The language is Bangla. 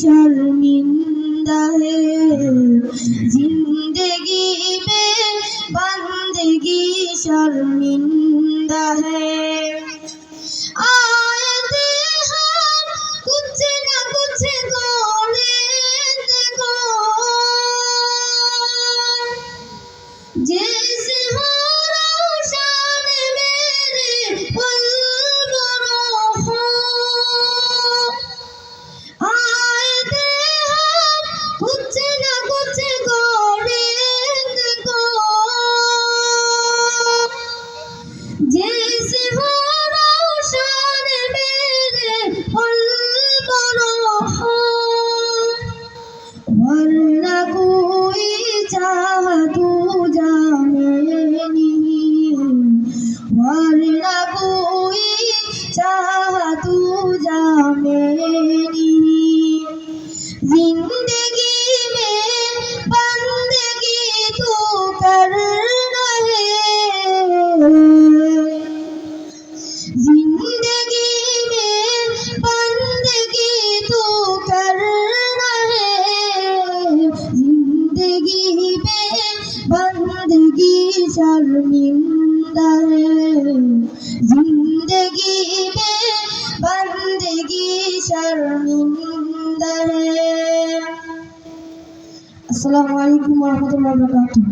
শর্মিন্দা হে। জিন্দে চাই जिंदगी शर्मिंदा है जिंदगी में बंदगी शर्मिंदा है अस्सलाम वालेकुम वरहमतुल्लाहि व बरकातुहू